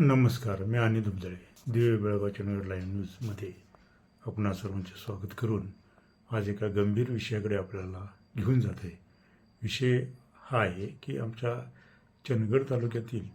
नमस्कार मी आणि दुबदळे दिवे बेळगाव चॅनल लाईव्ह न्यूजमध्ये आपणा सर्वांचे स्वागत करून आज एका गंभीर विषयाकडे आपल्याला घेऊन जात आहे. विषय हा आहे की आमच्या चंदगड तालुक्यातील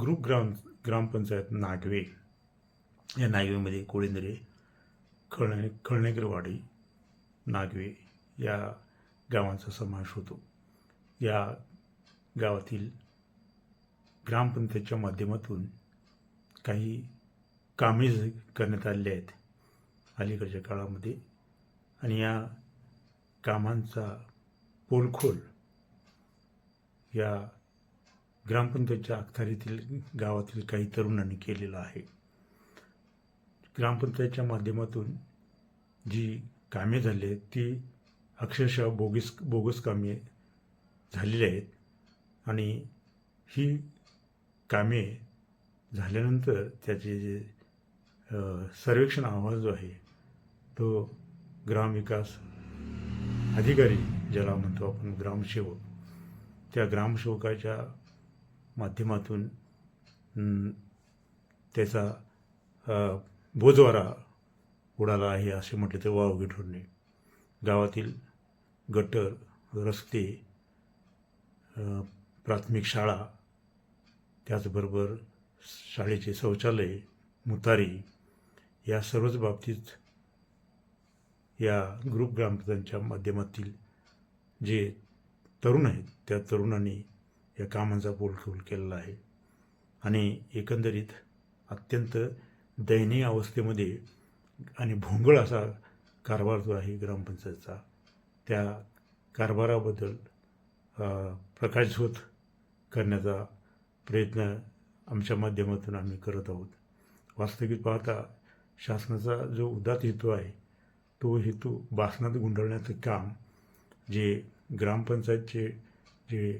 ग्रुप ग्राम ग्रामपंचायत नागवे या नागवेमध्ये कोळिंद्रे खळणे खळणेकरवाडी नागवे या गावांचा समावेश होतो. या गावातील ग्रामपंचायतच्या माध्यमातून काही कामे करण्यात आलेली आहेत अलीकडच्या काळामध्ये. आणि या कामांचा पोलखोल या ग्रामपंचायतच्या अखत्यारीतील गावातील काही तरुणांनी केलेला आहे. ग्रामपंचायतच्या माध्यमातून जी कामे झाली आहेत ती अक्षरशः बोगीस बोगस कामे झालेली आहेत. आणि ही कामे झाल्यानंतर त्याचे जे सर्वेक्षण अहवाल जो आहे तो ग्रामविकास अधिकारी ज्याला म्हणतो आपण ग्रामसेवक त्या ग्रामसेवकाच्या माध्यमातून त्याचा बोजवारा उडाला आहे असे म्हटले तर वावगे ठरणे गावातील गटर रस्ते प्राथमिक शाळा त्याचबरोबर शाळेचे शौचालय मुतारी या सर्वच बाबतीत या ग्रुप ग्रामपंचायतच्या माध्यमातील जे तरुण आहेत त्या तरुणांनी या कामांचा पोलखोल केलेला आहे. आणि एकंदरीत अत्यंत दयनीय अवस्थेमध्ये आणि भोंगळ असा कारभार जो आहे ग्रामपंचायतचा त्या कारभाराबद्दल अ, प्रकाशझोत करण्याचा प्रयत्न आमच्या माध्यमातून आम्ही करत आहोत. वास्तविक पाहता शासनाचा जो उदात हेतू आहे तो हेतू बासनात गुंडाळण्याचं काम जे ग्रामपंचायतचे जे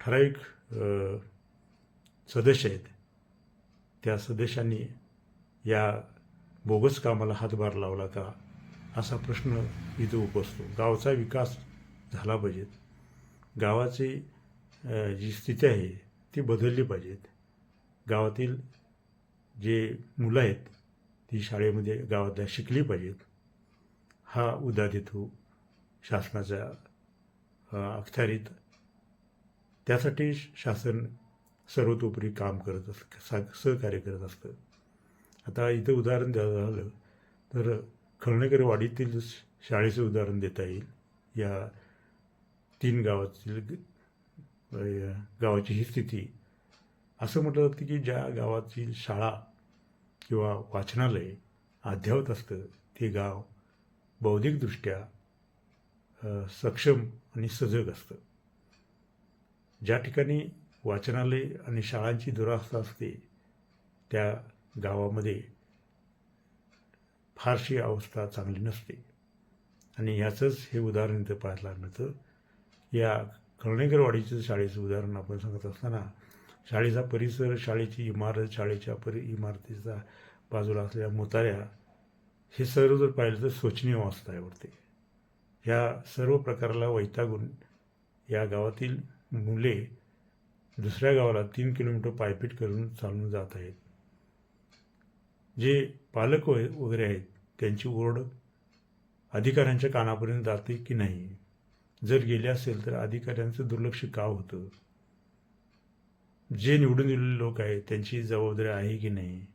ठराविक सदस्य आहेत त्या सदस्यांनी या बोगस कामाला हातभार लावला का असा प्रश्न इथं उपसतो. गावचा विकास झाला पाहिजेत. गावाची जी स्थिती आहे ती बदलली पाहिजेत. गावातील जे मुलं आहेत ती शाळेमध्ये गावातल्या शिकली पाहिजेत. हा उदात हेतू शासनाच्या अखत्यारीत. त्यासाठी शासन सर्वतोपरी काम करत असतं सा- सहकार्य करत असतं. आता इथं उदाहरण द्यायचं झालं तर खळणेकर वाडीतील शाळेचं उदाहरण देता येईल. या तीन गावातील गावाची ही स्थिती. असं म्हटलं जातं की ज्या गावातील शाळा किंवा वाचनालय अध्यावत असतं ते गाव बौद्धिकदृष्ट्या सक्षम आणि सजग असतं. ज्या ठिकाणी वाचनालय आणि शाळांची दुरावस्था असते त्या गावामध्ये फारशी अवस्था चांगली नसते. आणि ह्याचंच हे उदाहरण इथं पाहायला मिळतं. या कळणेकरवाडीच्या शाळेचं उदाहरण आपण सांगत असताना शाळेचा परिसर शाळेची इमारत शाळेच्या परि इमारतीचा बाजूला असलेल्या मुताऱ्या हे सर्व जर पाहिलं तर शोचनीय अवस्था आहे वरती. ह्या सर्व प्रकाराला वैतागून या गावातील मुले दुसऱ्या गावाला तीन किलोमीटर पायपीट करून चालून जात आहेत. जे पालक वगैरे आहेत त्यांची ओरड अधिकाऱ्यांच्या कानापर्यंत जाते की नाही? जर गेले असेल तर अधिकाऱ्यांचं दुर्लक्ष का होतं? जे निवडून दिलेले लोक आहेत त्यांची जबाबदारी आहे की नाही?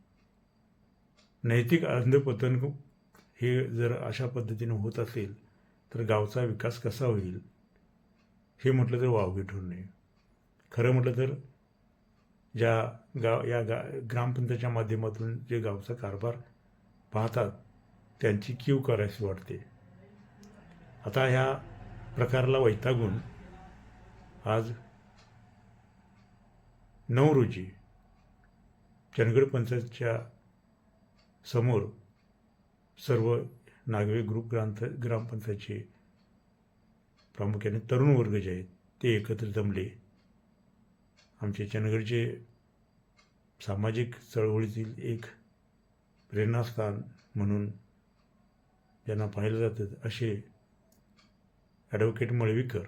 नैतिक अंधपतन हे जर अशा पद्धतीने होत असेल तर गावचा विकास कसा होईल? हे म्हटलं तर वावगे ठरणे खरं म्हटलं तर ज्या गाव या गा ग्रामपंचायतच्या माध्यमातून जे गावचा कारभार पाहतात त्यांची कीव करायची वाटते. आता ह्या प्रकाराला वैतागून आज नऊ रोजी चंदगड पंचायतच्या समोर सर्व नागवे ग्रुप ग्रांथ ग्रामपंचायतचे प्रामुख्याने तरुण वर्ग जे आहेत ते एकत्र जमले. आमचे चंदगडचे सामाजिक चळवळीतील एक प्रेरणास्थान म्हणून ज्यांना पाहिलं जातं असे ॲडव्होकेट मळवीकर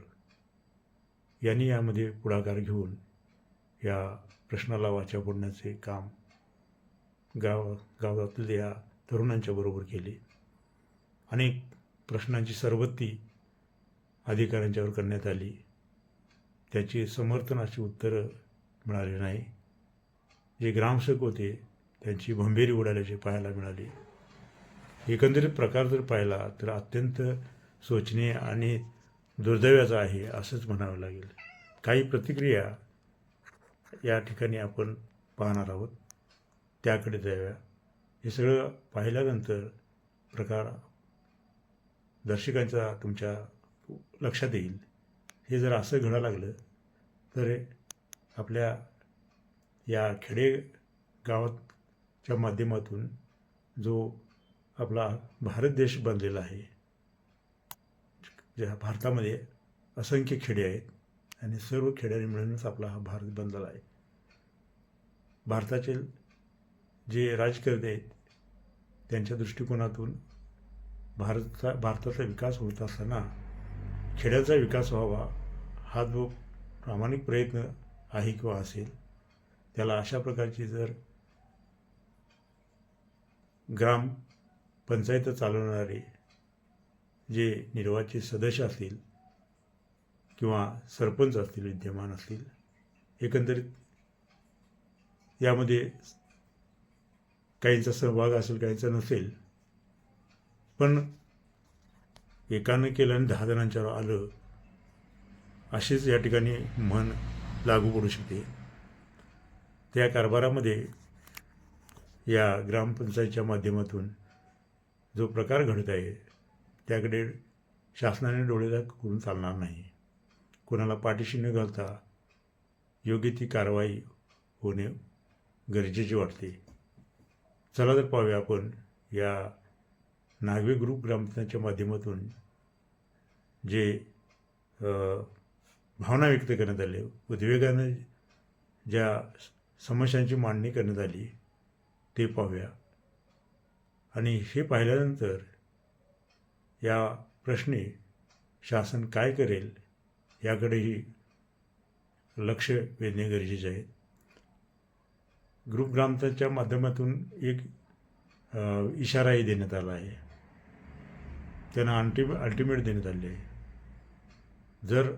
यांनी यामध्ये पुढाकार घेऊन या प्रश्नाला वाचा फोडण्याचे काम गाव गावातल्या तरुणांच्या बरोबर केले. अनेक प्रश्नांची सरबत्ती अधिकाऱ्यांच्यावर करण्यात आली. त्याची समर्थनाची उत्तरं मिळाली नाही. जे ग्रामसेवक होते त्यांची भंभेरी उडाल्याचे पाहायला मिळाली. एकंदरीत प्रकार जर पाहिला तर अत्यंत सोचणे आणि दुर्दैवाचं आहे असंच म्हणावं लागेल. काही प्रतिक्रिया या ठिकाणी आपण पाहणार आहोत. त्याकडे द्याव्या हे सगळं पाहिल्यानंतर प्रकार दर्शकांचा तुमच्या लक्षात येईल. हे जर असं घडायला लागलं तर आपल्या या खेडे गावातच्या माध्यमातून जो आपला भारत देश बनलेला आहे म्हणजे ज्या भारतामध्ये असंख्य खेडे आहेत आणि सर्व खेड्यांनी मिळूनच आपला हा भारत बनलेला आहे. भारताचे जे राजकर्ते आहेत त्यांच्या दृष्टिकोनातून भारतचा भारताचा विकास होत असताना खेड्याचा विकास व्हावा हा जो प्रामाणिक प्रयत्न आहे किंवा असेल त्याला अशा प्रकारची जर ग्राम पंचायत चालवणारे जे निर्वाचित सदस्य असतील किंवा सरपंच असतील विद्यमान असतील एकंदरीत यामध्ये काहींचा सहभाग असेल काहींचा नसेल पण एकानं केलं आणि दहा जणांच्यावर आलं अशीच या ठिकाणी म्हण लागू पडू शकते. त्या कारभारामध्ये या ग्रामपंचायतच्या माध्यमातून जो प्रकार घडत आहे त्याकडे शासनाने डोळेदार करून चालणार नाही. कोणाला पाठीशी न घालता योग्य ती कारवाई होणे गरजेचे वाटते. चला तर पाहूया आपण या नागवे ग्रुप ग्रामस्थांच्या माध्यमातून जे भावना व्यक्त करण्यात आले. उद्वेगानं ज्या समस्यांची मांडणी करण्यात आली ते पाहूया. आणि हे पाहिल्यानंतर या प्रश्नी शासन काय करेल याकडेही लक्ष वेधणे गरजेचे आहे. ग्रुप माध्यमातून एक इशाराही देण्यात आला आहे. त्यांना अल्टिमे अल्टिमेट देण्यात आले आहे. जर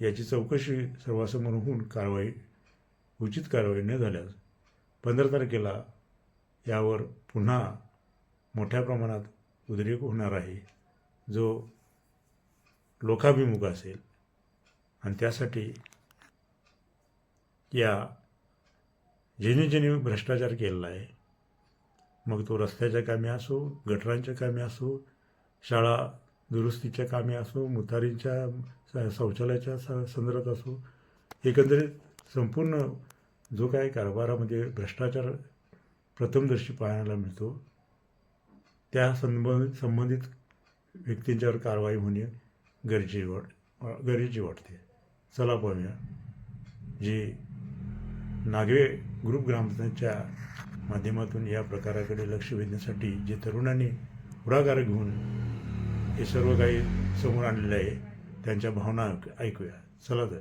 याची चौकशी सर्वांसमोर होऊन कारवाई उचित कारवाई न झाल्यास पंधरा तारखेला यावर पुन्हा मोठ्या प्रमाणात उद्रेक होणार आहे. जो लोकाभिमुख असेल आणि त्यासाठी या ज्याने ज्याने भ्रष्टाचार केलेला आहे. मग तो रस्त्याच्या कामे असो गटरांच्या कामे असो शाळा दुरुस्तीच्या कामे असो मुतारींच्या शौचालयाच्या स संदर्भात असो एकंदरीत संपूर्ण जो काय कारभारामध्ये भ्रष्टाचार प्रथमदर्शी पाहायला मिळतो त्या संबंधित संबंधित व्यक्तींच्यावर कारवाई होणे गरजेची वाट गरजेची वाटते. चला पाहूया. जे नागवे ग्रुप ग्रामस्थांच्या माध्यमातून या प्रकाराकडे लक्ष वेधण्यासाठी जे तरुणांनी पुढाकार घेऊन हे सर्व काही समोर आणलेलं आहे त्यांच्या भावना ऐक- ऐकूया. चला तर.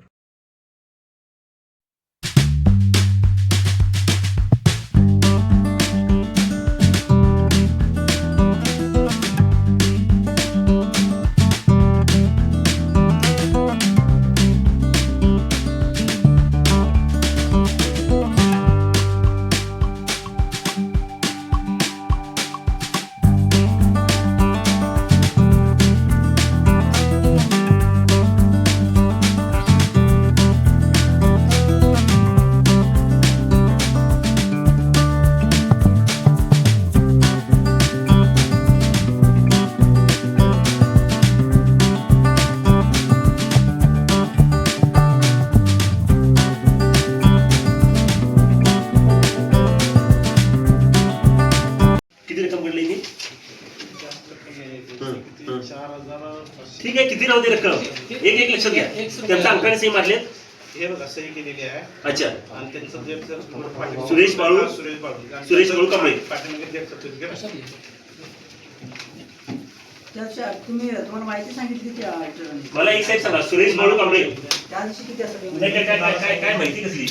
दे रक्कम. एक एक लक्षात घ्या. त्यांचा अंकाने सही मारलेत हे बघा सही केलेली आहे. अच्छा. आणि त्यांचं जे सर पाठीमागे- सुरेश बाळू? सुरेश बाळू. सुरेश बाळू कांबळे. पाठीमागे जे certificate त्याच्या तुम्ही तुम्हाला माहिती सांगितली त्या मला एक साहेब सांगा सुरेश बाळू कांबळे त्या दिवशी किती असं नाही काय काय काय काय काय माहिती कसली?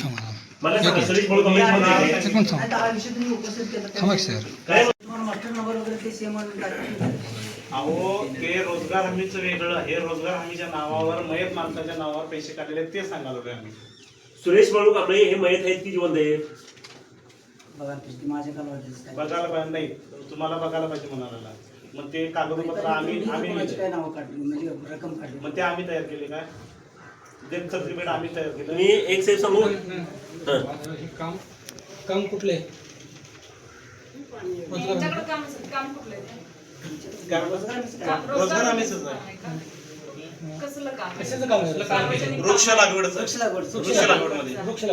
मला सांगा सुरेश बळू दहा विषय तुम्ही उपस्थित केला. थांबा की सर. काय तुम्हाला मास्टर नंबर वगैरे ते सेम अहो ते रोजगार हमीचं वेगळं हे रोजगार हमीच्या नावावर मयत माणसाच्या नावावर पैसे काढलेले ते सांगायला लागलोय आम्ही. सुरेश बळू कांबळे हे मयत आहेत की जिवंत आहेत? बघा किती माझ्या कालवडीचं काय. बघायला पाहिजे नाही तुम्हाला बघायला पाहिजे म्हणाला मग ते कागदपत्र आम्ही आम्ही कोणाची काय. नावं काढली? म्हणजे रक्कम काढली. मग ते आम्ही तयार केले काय? डेथ सर्टिफिकेट आम्ही तयार केलं. मी एक साहेब सांगू? हं. हे काम काम कुठले? यांच्याकडे काम काम कुठलं आहे? रोजगार हमीच आहे कसलं काम आहे? कशाचं काम आहे? सार्वजनिक वृक्ष लागवड वृक्ष लागवड. म्हणजे वृक्ष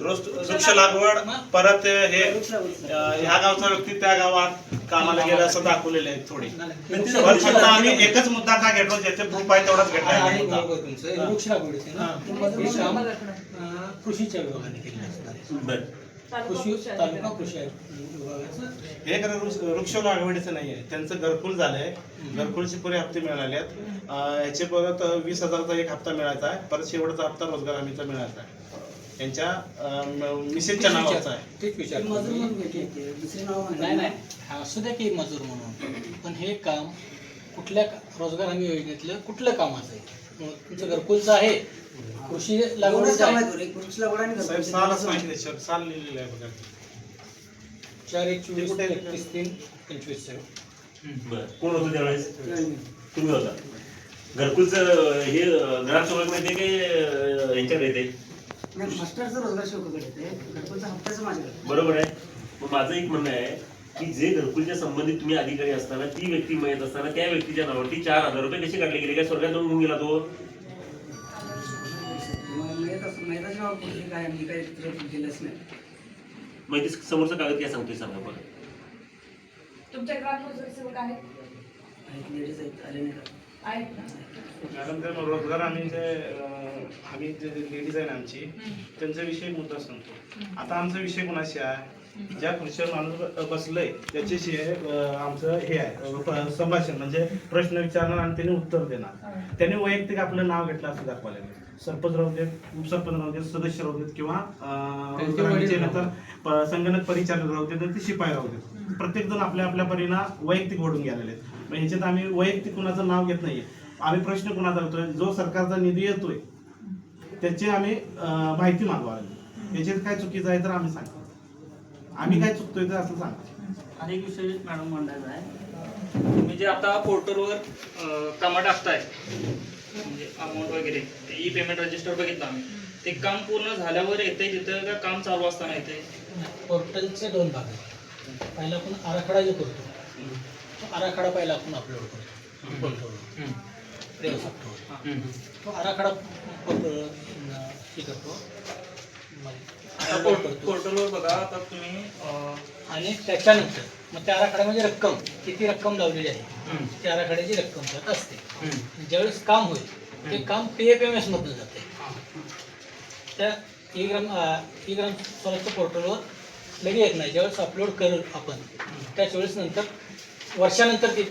रोज- वृक्ष लागवड परत हे वृक्ष लागवड अं, ह्या गावचा व्यक्ती त्या गावात कामाला गेला असं दाखवलेले आहेत थोडी. वृक्ष पण फक्त आम्ही एकच मुद्दा का घेतलो ज्याचे प्रूफ आहे तेवढाच घेतला आहे, आहे आहे, मुद्दा. बरोबर तुमचं. हे वृक्ष लागवडीचे ना. हा. काम अं, कृषीच्या विभागाने केलेलं असणार आहे. बरं. तालुका कृषी तालुका. कृषी विभागाचं. हे खरं वृक्ष लागवडीचं नाही आहे. त्यांचं घरकुल झालंय. घरकुलचे पुरे हप्ते मिळाले आहेत याचे परत वीस हजारचा एक हप्ता मिळायचा आहे. परत शेवटचा हप्ता रोजगार हमीचा मिळायचा आहे. त्यांच्या मिसेसच्या नावाचा आहे. तेच विचार नाही नाही. हा, असू द्या की मजूर म्हणून. पण हे काम कुठल्या रोजगार हमी योजनेतलं कुठलं कामाचं आहे तुमचं घरकुलचं आहे? कृषी लागवडीचं आहे? आहे साहेब घरकुलची. सालच माहिती त्याच्यावर साल लिहिलेलं आहे बघा. चार एक चोवीस कुठे आहे? एकतीस तीन पंचवीस आहे. बरं कोण होतं त्यावेळेस? तुम्ही होता. घरकुलचं हे ग्रामसभेत माहिती की अं, यांच्याकडे येते? नाही, मास्टरचं रोजगार शिवकडे येते. घरकुलचा हप्त्याचं माझ्याकडे. बरोबर आहे. मग माझं एक म्हणणं आहे की जे घरकुलच्या संबंधित तुम्ही अधिकारी असताना ती व्यक्ती मयत असताना त्या व्यक्तीच्या नावावरती चार हजार रुपये कसे काढले गेले? काय स्वर्गात जाऊन गेला तो? मग मी येत असं महिलाच्या नावावर कुठली काय मी काही रक्कम दिलंच नाही. मग ते समोरचा कागद काय सांगतोय सांगा बघा तुमच्या मॅडम रोजगार आम्ही जे आम्ही जे लेडीज आहे ना आमची त्यांचा विषय मुद्दा सांगतो. आता आमचा विषय कोणाशी आहे? ज्या खुर्चीवर माणूस बसलंय त्याच्याशी आमचं हे आहे संभाषण म्हणजे प्रश्न विचारणार आणि त्यांनी उत्तर देणार. त्यांनी वैयक्तिक आपलं नाव घेतलं असं दाखवायला सरपंच राहू देत उपसरपंच राहू देत सदस्य राहू देत किंवा संगणक परिचारक राहू देत आणि ते शिपाई राहू देत. प्रत्येक जण आपल्या आपल्या परीना वैयक्तिक ओढून गेलेले आहेत. मग ह्याच्यात आम्ही वैयक्तिक कुणाचं नाव घेत नाहीये. आम्ही प्रश्न कुणाचा करतोय? जो सरकारचा निधी येतोय त्याची आम्ही माहिती मागवायला याच्यात काय चुकीचं आहे तर आम्ही सांगतो. आम्ही काय चुकतोय तर असं सांगतो. अनेक विषय मॅडम म्हणण्याचा आहे. तुम्ही जे आता पोर्टलवर कामं टाकताय म्हणजे अमाऊंट वगैरे ई पेमेंट रजिस्टर बघितलं आम्ही. ते काम पूर्ण झाल्यावर येते तिथं का काम चालू असताना येते पोर्टलचे दोन भाग आहेत. पहिला आपण आराखडा जो करतो तो आराखडा पहिला आपण अपलोड करतो पोर्टलवर. तो आराखडा हे करतो. आता पोर्टलवर बघा आता तुम्ही आणि त्याच्यानंतर मग त्या आराखड्यामध्ये रक्कम किती रक्कम लावलेली आहे त्या आराखड्याची रक्कम त्यात असते ज्यावेळेस काम होईल ते काम पी एफ एम एस मधून जाते त्या ई ग्राम ई ग्राम स्वराज्य पोर्टलवर लगेच येत नाही ज्यावेळेस अपलोड करू आपण त्याच वेळेस नंतर वर्षानंतर ती